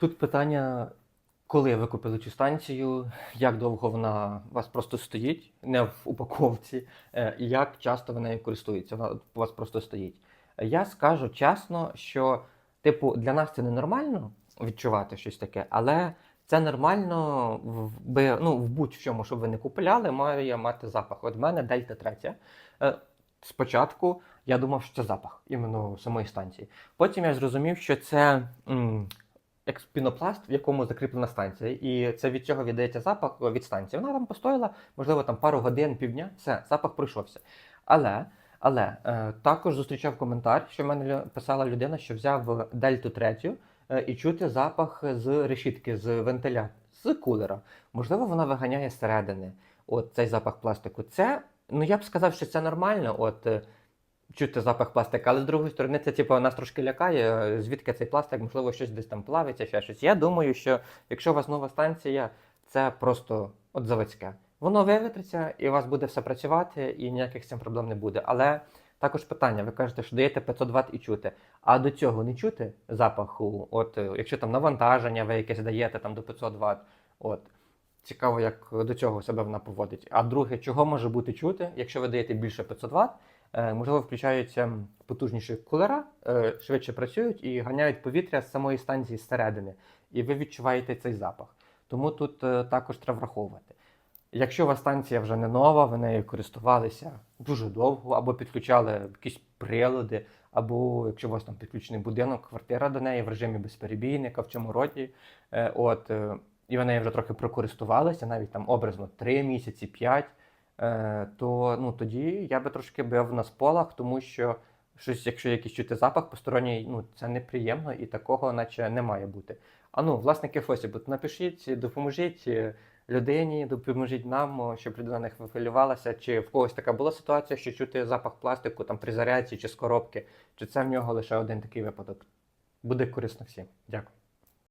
Тут питання, коли ви купили цю станцію, як довго вона у вас просто стоїть, не в упаковці, е, і як часто ви нею користуєтеся, вона у вас просто стоїть. Я скажу чесно, що, типу, для нас це ненормально відчувати щось таке, але це нормально в, ну, в будь-чому, що ви не купляли, має мати запах. От в мене Дельта 3. Е, Спочатку я думав, що це запах іменно самої станції. Потім я зрозумів, що це пінопласт, в якому закріплена станція, і це від цього віддається запах від станції. Вона там постояла, можливо, там пару годин, півдня, все, запах пройшовся. Але, але е, також зустрічав коментар, що в мене писала людина, що взяв дельту третю е, і чути запах з решітки, з вентиля, з кулера. Можливо, вона виганяє зсередини. От цей запах пластику. Це, ну я б сказав, що це нормально. От е, чути запах пластика, але з другої сторони, це типу, нас трошки лякає, звідки цей пластик, можливо, щось десь там плавиться, ще щось. Я думаю, що якщо у вас нова станція, це просто от заводське. Воно вивітриться, і у вас буде все працювати, і ніяких з цим проблем не буде. Але також питання: ви кажете, що даєте 500 Вт і чути. А до цього не чути запаху? От е, якщо там навантаження ви якесь даєте там до 500 Вт, от. Цікаво, як до цього себе вона поводить. А друге, чого може бути чути, якщо ви даєте більше 500 Вт, можливо, включаються потужніші кулера, е, швидше працюють і ганяють повітря з самої станції зсередини, і ви відчуваєте цей запах. Тому тут е, також треба враховувати. Якщо у вас станція вже не нова, ви нею користувалися дуже довго, або підключали якісь прилади, або якщо у вас там підключений будинок, квартира до неї в режимі безперебійника в цьому році, е, от, е, і ви нею вже трохи прокористувалися, навіть там образно 3 місяці, 5, е, то ну, тоді я би трошки бив на сполах, тому що щось, якщо якийсь чути запах посторонній, ну це неприємно і такого наче не має бути. А ну, власники Фосібут, напишіть, допоможіть е, людині, допоможіть нам, щоб людина не хвилювалася, чи в когось така була ситуація, що чути запах пластику там при зарядці чи з коробки, чи це в нього лише один такий випадок. Буде корисно всім. Дякую.